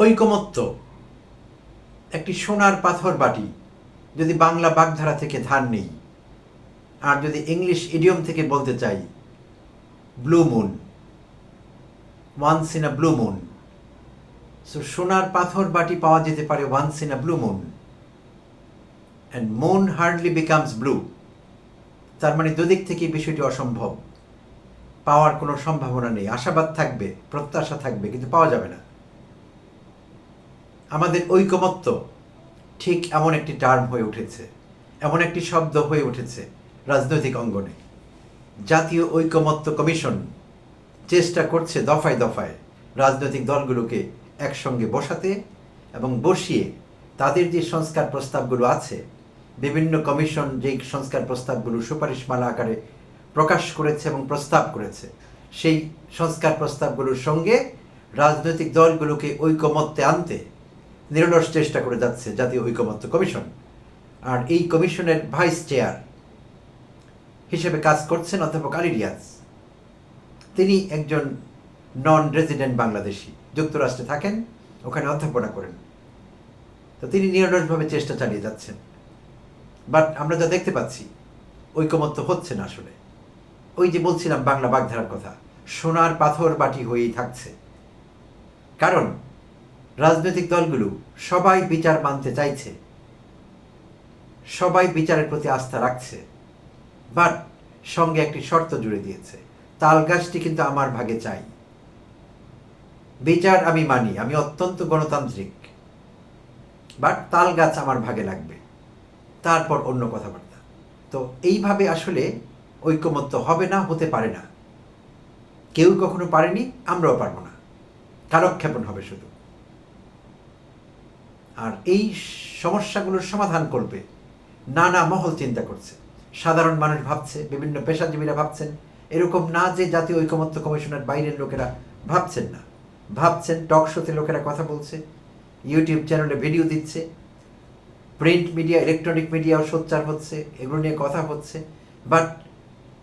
ঐকমত্য। একটি সোনার পাথর বাটি, যদি বাংলা বাগধারা থেকে ধার নেই। আর যদি ইংলিশ ইডিয়ম থেকে বলতে চাই, blue moon. Once in a blue moon. So সোনার পাথর বাটি পাওয়া যেতে পারে once in a blue moon. And moon hardly becomes blue. তার মানে দুদিক থেকেই বিষয়টি অসম্ভব। পাওয়ার কোনো সম্ভাবনা নেই। আশাবাদ থাকবে, প্রত্যাশা থাকবে, কিন্তু পাওয়া যাবে না। আমাদের ঐকমত্য ঠিক এমন একটি টার্ম হয়ে উঠেছে, এমন একটি শব্দ হয়ে উঠেছে রাজনৈতিক অঙ্গনে। জাতীয় ঐকমত্য কমিশন চেষ্টা করছে দফায় দফায় রাজনৈতিক দলগুলোকে একসঙ্গে বসাতে এবং বসিয়ে তাদের যে সংস্কার প্রস্তাবগুলো আছে, বিভিন্ন কমিশন যেই সংস্কার প্রস্তাবগুলো সুপারিশমালা আকারে প্রকাশ করেছে এবং প্রস্তাব করেছে, সেই সংস্কার প্রস্তাবগুলোর সঙ্গে রাজনৈতিক দলগুলোকে ঐকমত্যে আনতে নিরলস চেষ্টা করে যাচ্ছে জাতীয় ঐকমত্য কমিশন। আর এই কমিশনের ভাইস চেয়ার হিসেবে কাজ করছেন অধ্যাপক আলী রিয়াজ। তিনি একজন নন রেজিডেন্ট বাংলাদেশি, যুক্তরাষ্ট্রে থাকেন, ওখানে অধ্যাপনা করেন। তো তিনি নিরলসভাবে চেষ্টা চালিয়ে যাচ্ছেন। বাট আমরা যা দেখতে পাচ্ছি, ঐকমত্য হচ্ছে না আসলে। ওই যে বলছিলাম বাংলা বাগধারার কথা, সোনার পাথর বাটি হয়েই থাকছে। কারণ রাজনৈতিক দলগুলো সবাই বিচার মানতে চাইছে। সবাই বিচারের প্রতি আস্থা রাখছে। বাট সঙ্গে একটি শর্ত জুড়ে দিয়েছে। তাল গাছটি কিন্তু আমার ভাগে চাই। বিচার আমি মানি, আমি অত্যন্ত গণতান্ত্রিক। বাট তাল গাছ আমার ভাগে লাগবে। তারপর অন্য কথাবার্তা। তো এইভাবে আসলে ঐকমত্য হবে না, হতে পারে না। কেউ কখনো পারেনি, আমরাও পারব না। কালক্ষেপণ হবে শুধু। আর এই সমস্যাগুলোর সমাধান করবে। নানা মহল চিন্তা করছে। সাধারণ মানুষ ভাবছে, বিভিন্ন পেশাজীবীরা ভাবছেন। এরকম না যে জাতীয় ঐকমত্য কমিশনের বাইরের লোকেরা ভাবছেন না। ভাবছেন টক শোতে লোকেরা কথা বলছে, ইউটিউব চ্যানেলে ভিডিও দিচ্ছে, প্রিন্ট মিডিয়া, ইলেকট্রনিক মিডিয়াও সোচ্চার হচ্ছে, এগুলো নিয়ে কথা হচ্ছে, বাট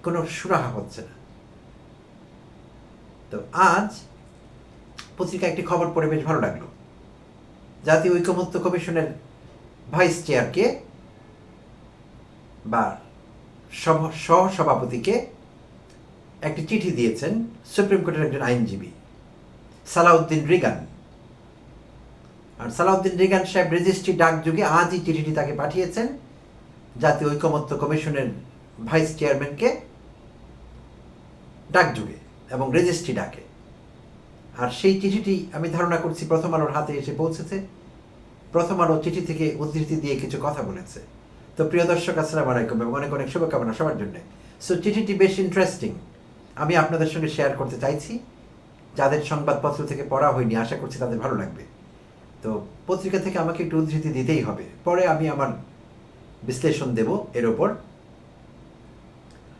কোনো সুরাহা হচ্ছে না। তো আজ পত্রিকায় একটি খবর পড়ে বেশ ভালো লাগল। জাতীয় ঐকমত্য কমিশনের ভাইস চেয়ারকে বা সভ- সহসভাপতিকে একটি চিঠি দিয়েছেন সুপ্রিম কোর্টের একজন আইনজীবী, সালাউদ্দিন রিগান। আর সালাউদ্দিন রিগান সাহেব রেজিস্ট্রি ডাক যুগে আজই চিঠিটি তাকে পাঠিয়েছেন জাতীয় ঐকমত্য কমিশনের ভাইস চেয়ারম্যানকে ডাক যুগে এবং রেজিস্ট্রি ডাকে। আর সেই চিঠিটি আমি ধারণা করছি প্রথম আলোর হাতে এসে পৌঁছেছে। প্রথম আলো চিঠি থেকে উদ্ধৃতি দিয়ে কিছু কথা বলেছে। তো প্রিয় দর্শক, আসসালামু আলাইকুম এবং অনেক অনেক শুভকামনা সবার জন্য। সো চিঠিটি বেশ ইন্টারেস্টিং আমি আপনাদের সঙ্গে শেয়ার করতে চাইছি। যাদের সংবাদপত্র থেকে পড়া হয়নি, আশা করছি তাদের ভালো লাগবে। তো পত্রিকা থেকে আমাকে একটু উদ্ধৃতি দিতেই হবে। পরে আমি আমার বিশ্লেষণ দেব এর ওপর।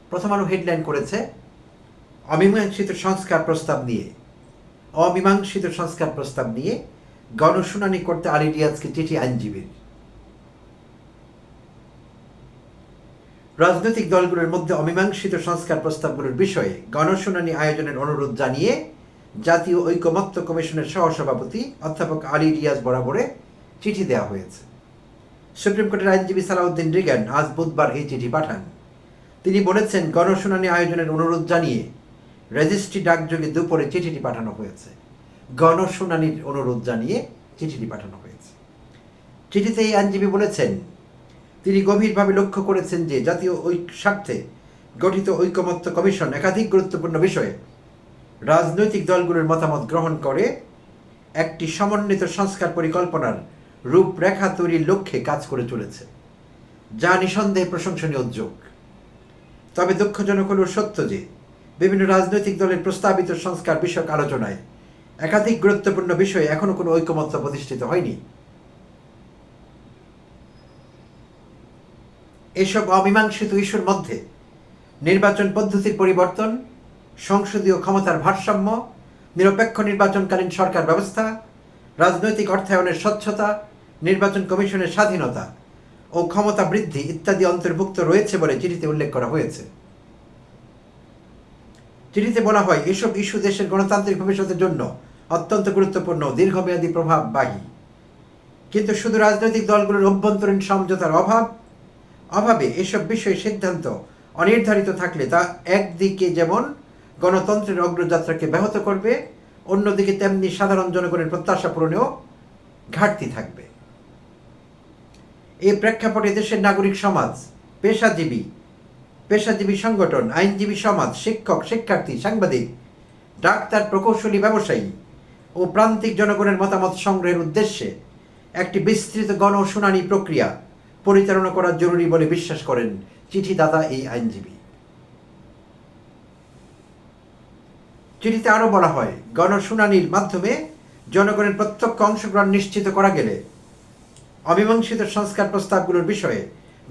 প্রথম আলো হেডলাইন করেছে, অমীমাংসিত সংস্কার প্রস্তাব নিয়ে। অমীমাংসিত সংস্কার প্রস্তাব নিয়ে গণশুনানি করতে আলী রিয়াজকে চিঠি আইনজীবীর রাজনৈতিক দলগুলোর মধ্যে অমীমাংসিত সংস্কার প্রস্তাবগুলোর বিষয়ে গণশুনানি আয়োজনের অনুরোধ জানিয়ে জাতীয় ঐকমত্য কমিশনের সহসভাপতি অধ্যাপক আলী রিয়াজ বরাবরে চিঠি দেওয়া হয়েছে। সুপ্রিম কোর্টের আইনজীবী সালাউদ্দিন রিগান আজ বুধবার এই চিঠি পাঠান। তিনি বলেছেন, গণশুনানি আয়োজনের অনুরোধ জানিয়ে রেজিস্ট্রি ডাকযোগে দুপুরে চিঠিটি পাঠানো হয়েছে। গণশুনানির অনুরোধ জানিয়ে চিঠিটি পাঠানো হয়েছে। চিঠিতে এই আইনজীবী বলেছেন, তিনি গভীরভাবে লক্ষ্য করেছেন যে জাতীয় ঐক স্বার্থে গঠিত ঐকমত্য কমিশন একাধিক গুরুত্বপূর্ণ বিষয়ে রাজনৈতিক দলগুলোর মতামত গ্রহণ করে একটি সমন্বিত সংস্কার পরিকল্পনার রূপরেখা তৈরির লক্ষ্যে কাজ করে চলেছে, যা নিঃসন্দেহে প্রশংসনীয় উদ্যোগ। তবে দুঃখজনক হল সত্য যে বিভিন্ন রাজনৈতিক দলের প্রস্তাবিত সংস্কার বিষয়ক আলোচনায়। একাধিক গুরুত্বপূর্ণ বিষয়ে এখনও কোনো ঐকমত্য প্রতিষ্ঠিত হয়নি। এসব অমীমাংসিত ইস্যুর মধ্যে নির্বাচন পদ্ধতির পরিবর্তন, সংসদীয় ক্ষমতার ভারসাম্য, নিরপেক্ষ নির্বাচনকালীন সরকার ব্যবস্থা, রাজনৈতিক অর্থায়নের স্বচ্ছতা, নির্বাচন কমিশনের স্বাধীনতা ও ক্ষমতা বৃদ্ধি ইত্যাদি অন্তর্ভুক্ত রয়েছে বলে চিঠিতে উল্লেখ করা হয়েছে। চিঠিতে বলা হয়, এসব ইস্যু দেশের গণতান্ত্রিক ভবিষ্যতের জন্য অত্যন্ত গুরুত্বপূর্ণ, দীর্ঘমেয়াদী প্রভাববাহী কিন্তু শুধু রাজনৈতিক দলগুলোর অভ্যন্তরীণ সমঝোতার অভাব, অভাবে এসব বিষয়ে সিদ্ধান্ত অনির্ধারিত থাকলে তা একদিকে যেমন গণতন্ত্রের অগ্রযাত্রাকে ব্যাহত করবে, অন্যদিকে তেমনি সাধারণ জনগণের প্রত্যাশা পূরণেও ঘাটতি থাকবে। এই প্রেক্ষাপটে দেশের নাগরিক সমাজ, পেশাজীবী পেশাজীবী সংগঠন, আইনজীবী সমাজ, শিক্ষক, শিক্ষার্থী, সাংবাদিক, ডাক্তার, প্রকৌশলী, ব্যবসায়ী ও প্রান্তিক জনগণের মতামত সংগ্রহের উদ্দেশ্যে একটি বিস্তৃত গণশুনানি প্রক্রিয়া পরিচালনা করা জরুরি বলে বিশ্বাস করেন চিঠিদাতা এই আইনজীবী। চিঠিতে আরও বলা হয়, গণশুনানির মাধ্যমে জনগণের প্রত্যক্ষ অংশগ্রহণ নিশ্চিত করা গেলে অমীমাংসিত সংস্কার প্রস্তাবগুলোর বিষয়ে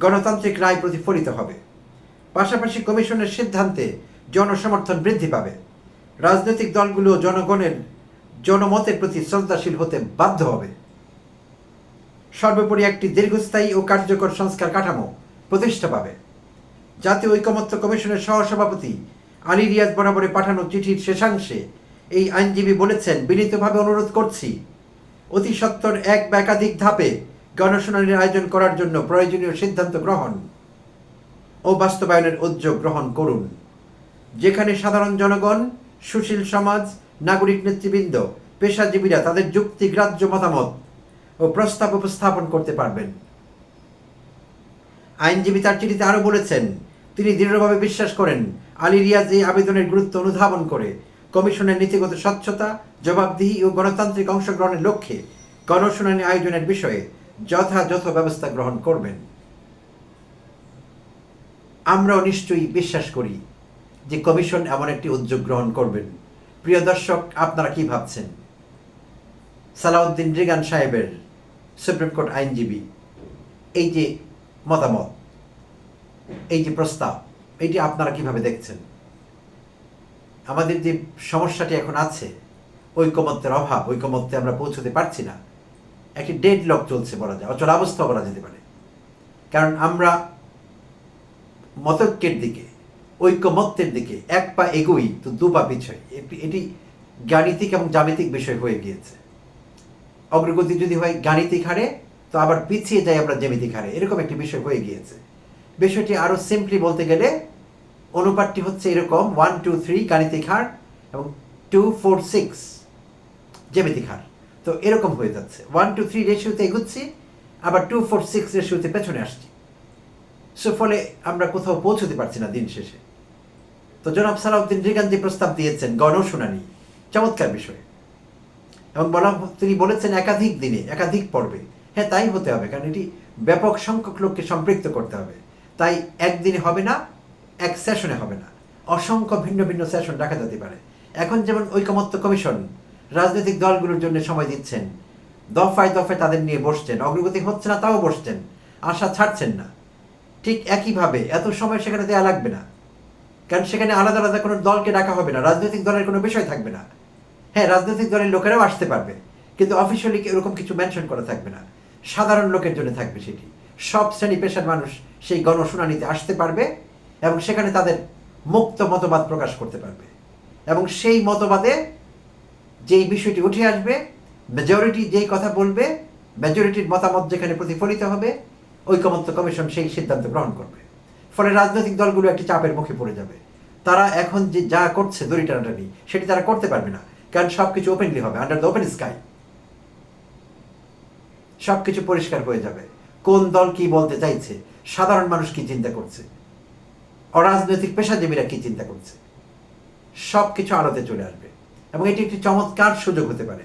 গণতান্ত্রিক রায় প্রতিফলিত হবে। পাশাপাশি কমিশনের সিদ্ধান্তে জনসমর্থন বৃদ্ধি পাবে। রাজনৈতিক দলগুলো জনগণের জনমতের প্রতি শ্রদ্ধাশীল হতে বাধ্য হবে। সর্বোপরি একটি দীর্ঘস্থায়ী ও কার্যকর সংস্কার কাঠামো প্রতিষ্ঠা পাবে। জাতীয় ঐকমত্য কমিশনের সহসভাপতি আলী রিয়াজ বরাবরে পাঠানো চিঠির শেষাংশে এই আইনজীবী বলেছেন, বিনীতভাবে অনুরোধ করছি, অতি সত্বর এক বা একাধিক ধাপে গণশুনানির আয়োজন করার জন্য প্রয়োজনীয় সিদ্ধান্ত গ্রহণ। ও বাস্তবায়নের উদ্যোগ গ্রহণ করুন। যেখানে সাধারণ জনগণ, সুশীল সমাজ, নাগরিক নেতৃবৃন্দ, পেশাজীবীরা তাদের যুক্তিগ্রাহ্য মতামত ও প্রস্তাব উপস্থাপন করতে পারবেন। আইনজীবী তার চিঠিতে আরও বলেছেন, তিনি দৃঢ়ভাবে বিশ্বাস করেন, আলী রিয়াজ এই আবেদনের গুরুত্ব অনুধাবন করে কমিশনের নীতিগত স্বচ্ছতা, জবাবদিহি ও গণতান্ত্রিক অংশগ্রহণের লক্ষ্যে গণশুনানি আয়োজনের বিষয়ে যথাযথ ব্যবস্থা গ্রহণ করবেন। আমরাও নিশ্চয়ই বিশ্বাস করি যে কমিশন এমন একটি উদ্যোগ গ্রহণ করবেন। প্রিয় দর্শক, আপনারা কি ভাবছেন? সালাউদ্দিন রিগান সাহেবের সুপ্রিম কোর্ট আইনজীবী, এই যে মতামত, এই যে প্রস্তাব এইটি আপনারা কীভাবে দেখছেন? আমাদের যে সমস্যাটি এখন আছে, ঐকমত্যের অভাব, ঐকমত্যে আমরা পৌঁছতে পারছি না। একটি ডেড লক চলছে বলা যায়, অচলাবস্থা বলা যেতে পারে। কারণ আমরা মতৈক্যের দিকে ঐকমত্যের দিকে, এক পা এগোই তো দু পা পিছই। এটি- গাণিতিক এবং জ্যামিতিক বিষয় হয়ে গিয়েছে। অগ্রগতি যদি হয় গাণিতিক হারে, তো আবার পিছিয়ে যাই আমরা জ্যামিতিক হারে। এরকম একটি বিষয় হয়ে গিয়েছে। বিষয়টি আরও সিম্পলি বলতে গেলে, অনুপাতটি হচ্ছে এরকম ওয়ান টু থ্রি গাণিতিক হার এবং টু ফোর সিক্স জ্যামিতিক হার। তো এরকম হয়ে যাচ্ছে। ওয়ান টু থ্রি রেশিওতে এগুচ্ছি, আবার টু ফোর সিক্স রেশিওতে পেছনে আসছি। সো ফলে আমরা কোথাও পৌঁছতে পারছি না দিন শেষে। তো জনাব সালাউদ্দিন রিগান যে প্রস্তাব দিয়েছেন গণশুনানি, চমৎকার বিষয়। এবং বলা তিনি বলেছেন একাধিক দিনে, একাধিক পর্বে। হ্যাঁ তাই হতে হবে, কারণ এটি ব্যাপক সংখ্যক লোককে সম্পৃক্ত করতে হবে। তাই একদিনে হবে না, এক সেশনে হবে না। অসংখ্য ভিন্ন ভিন্ন সেশন রাখা যেতে পারে। এখন যেমন ঐকমত্য কমিশন রাজনৈতিক দলগুলোর জন্য সময় দিচ্ছেন, দফায় দফায় তাদের নিয়ে বসছেন, অগ্রগতি হচ্ছে না, তাও বসছেন। আশা ছাড়ছেন না। ঠিক একইভাবে এত সময় সেখানে দেওয়া লাগবে না। কারণ সেখানে আলাদা আলাদা কোনো দলকে ডাকা হবে না, রাজনৈতিক দলের কোনো বিষয় থাকবে না। হ্যাঁ রাজনৈতিক দলের লোকেরাও আসতে পারবে, কিন্তু অফিসিয়ালি এরকম কিছু মেনশন করা থাকবে না। সাধারণ লোকের জন্য থাকবে সেটি। সব শ্রেণি পেশার মানুষ সেই গণশুনানিতে আসতে পারবে এবং সেখানে তাদের মুক্ত মতবাদ প্রকাশ করতে পারবে। এবং সেই মতবাদে যেই বিষয়টি উঠে আসবে মেজরিটি যেই কথা বলবে মেজরিটির মতামত যেখানে প্রতিফলিত হবে ঐকমত্য কমিশন সেই সিদ্ধান্ত গ্রহণ করবে। ফলে রাজনৈতিক দলগুলো একটি চাপের মুখে পড়ে যাবে। তারা এখন যে যা করছে দড়ি টানাটানি, সেটি তারা করতে পারবে না। কারণ সব কিছু ওপেনলি হবে আন্ডার দ্য ওপেন স্কাই সব কিছু পরিষ্কার হয়ে যাবে। কোন দল কি বলতে চাইছে? সাধারণ মানুষ কি চিন্তা করছে? অরাজনৈতিক পেশাজীবীরা কি চিন্তা করছে? সব কিছু আলোতে চলে আসবে। এবং এটি একটি চমৎকার সুযোগ হতে পারে।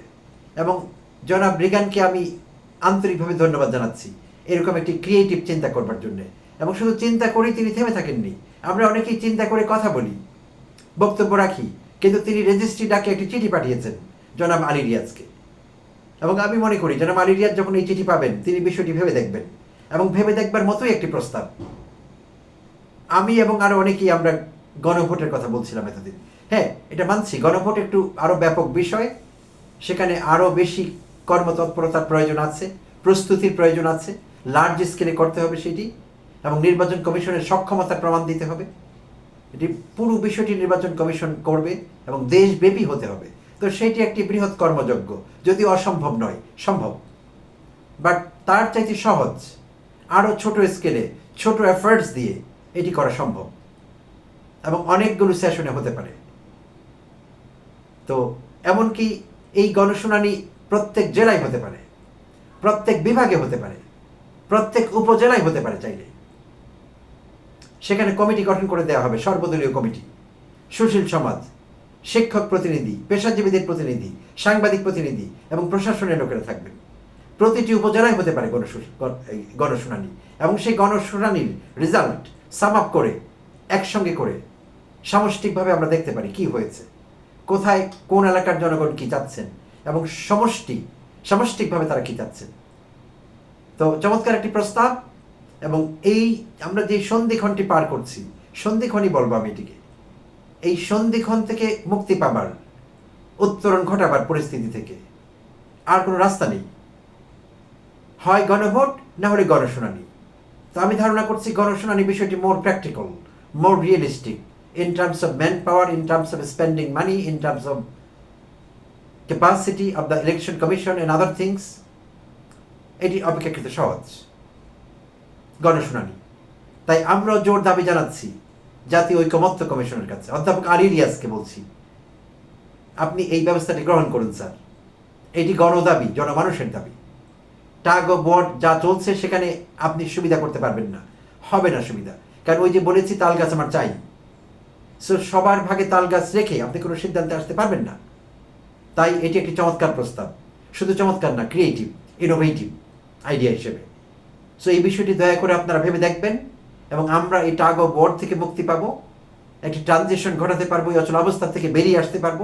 এবং জনাব রিগানকে আমি আন্তরিকভাবে ধন্যবাদ জানাচ্ছি। এরকম একটি ক্রিয়েটিভ চিন্তা করবার জন্য। এবং শুধু চিন্তা করেই তিনি থেমে থাকেননি। আমরা অনেকেই চিন্তা করে কথা বলি, বক্তব্য রাখি, কিন্তু তিনি রেজিস্ট্রি ডাকে একটি চিঠি পাঠিয়েছেন, জনাব আলী রিয়াজকে। এবং আমি মনে করি, জনাব আলী রিয়াজ যখন এই চিঠি পাবেন, তিনি বিষয়টি ভেবে দেখবেন। এবং ভেবে দেখবার মতোই একটি প্রস্তাব। আমি এবং আরও অনেকেই আমরা গণভোটের কথা বলছিলাম এতদিন। হ্যাঁ এটা মানছি, গণভোট একটু আরও ব্যাপক বিষয়। সেখানে আরও বেশি কর্মতৎপরতার প্রয়োজন আছে, প্রস্তুতির প্রয়োজন আছে। লার্জ স্কেলে করতে হবে সেটি এবং নির্বাচন কমিশনের সক্ষমতার প্রমাণ দিতে হবে। এটি পুরো বিষয়টি নির্বাচন কমিশন করবে এবং দেশব্যাপী হতে হবে। তো সেটি একটি বৃহৎ কর্মযজ্ঞ, যদিও অসম্ভব নয়, সম্ভব। বাট তার চাইতে সহজ, আরও ছোট স্কেলে ছোট এফার্টস দিয়ে এটি করা সম্ভব। এবং অনেকগুলো সেশনে হতে পারে। তো এমনকি এই গণশুনানি প্রত্যেক জেলায় হতে পারে, প্রত্যেক বিভাগে হতে পারে। প্রত্যেক উপজেলায় হতে পারে চাইলে। সেখানে কমিটি গঠন করে দেওয়া হবে, সর্বদলীয় কমিটি। সুশীল সমাজ, শিক্ষক প্রতিনিধি, পেশাজীবীদের প্রতিনিধি, সাংবাদিক প্রতিনিধি এবং প্রশাসনের লোকেরা থাকবেন। প্রতিটি উপজেলায় হতে পারে গণশুনানি এবং সেই গণশুনানির রেজাল্ট সাম আপ করে, একসঙ্গে করে সামষ্টিকভাবে আমরা দেখতে পারি কি হয়েছে, কোথায় কোন এলাকার জনগণ কি চাচ্ছেন এবং সমষ্টি সামষ্টিকভাবে তারা কি চাচ্ছেন। তো চমৎকার একটি প্রস্তাব এবং এই আমরা যে সন্ধিক্ষণটি পার করছি, সন্ধিক্ষণই বলব আমি এটিকে। এই সন্ধিক্ষণ থেকে মুক্তি পাবার, উত্তরণ ঘটাবার পরিস্থিতি থেকে। আর কোনো রাস্তা নেই। হয় গণভোট, না হলে গণশুনানি। তো আমি ধারণা করছি গণশুনানি বিষয়টি more practical more realistic in terms of man power in terms of spending money in terms of capacity of the election commission and other things এটি অপেক্ষাকৃত সহজ। গণশুনানি। তাই আমরাও জোর দাবি জানাচ্ছি, জাতীয় ঐকমত্য কমিশনের কাছে। অধ্যাপক আলী রিয়াজকে বলছি, আপনি এই ব্যবস্থাটি গ্রহণ করুন, স্যার। এটি গণদাবি, জনমানুষের দাবি। টাগ ও বোর্ড যা চলছে সেখানে আপনি সুবিধা করতে পারবেন না। হবে না সুবিধা। কারণ ওই যে বলেছি, তাল গাছ আমার চাই। সো সবার ভাগে তাল গাছ রেখে আপনি কোনো সিদ্ধান্তে আসতে পারবেন না। তাই এটি একটি চমৎকার প্রস্তাব। শুধু চমৎকার না, ক্রিয়েটিভ ইনোভেটিভ আইডিয়া হিসেবে। সো এই বিষয়টি দয়া করে আপনারা ভেবে দেখবেন এবং আমরা এই টাগ অফ ওয়ার থেকে মুক্তি পাবো, একটি ট্রানজেকশন ঘটাতে পারব, এই অচল অবস্থা থেকে বেরিয়ে আসতে পারব,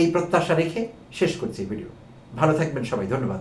এই প্রত্যাশা রেখে শেষ করছি ভিডিও। ভালো থাকবেন সবাই, ধন্যবাদ।